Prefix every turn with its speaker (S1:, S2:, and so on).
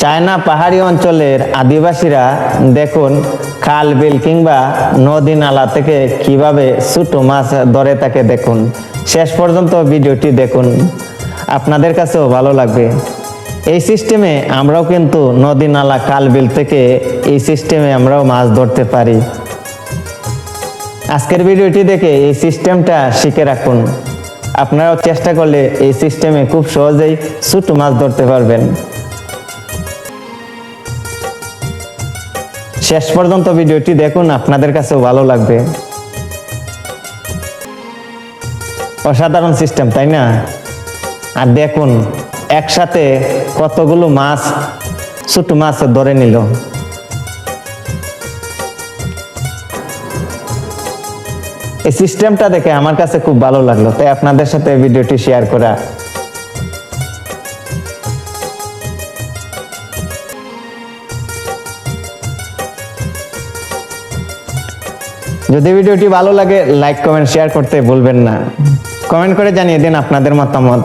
S1: China পাহাড়ি অঞ্চলের আদিবাসীরা দেখুন খাল, বিল কিংবা নদী নালা থেকে কীভাবে ছোটো মাছ ধরে তাকে দেখুন। শেষ পর্যন্ত ভিডিওটি দেখুন। আপনাদের কাছেও ভালো লাগবে। এই সিস্টেমে আমরাও কিন্তু নদী নালা, খাল, বিল থেকে এই সিস্টেমে আমরাও মাছ ধরতে পারি। আজকের ভিডিওটি দেখে এই সিস্টেমটা শিখে রাখুন। আপনারাও চেষ্টা করলে এই সিস্টেমে খুব সহজেই ছোট মাছ ধরতে পারবেন। শেষ পর্যন্ত ভিডিওটি দেখুন, আপনাদের কাছেও ভালো লাগবে। অসাধারণ সিস্টেম তাই না? আর দেখুন, একসাথে কতগুলো মাছ, ছোট মাছ ধরে নিল। এই সিস্টেমটা দেখে আমার কাছে খুব ভালো লাগল, তাই আপনাদের সাথে ভিডিওটি শেয়ার করা। যদি ভিডিওটি ভালো লাগে লাইক কমেন্ট শেয়ার করতে ভুলবেন না। কমেন্ট করে জানিয়ে দিন আপনাদের মতামত।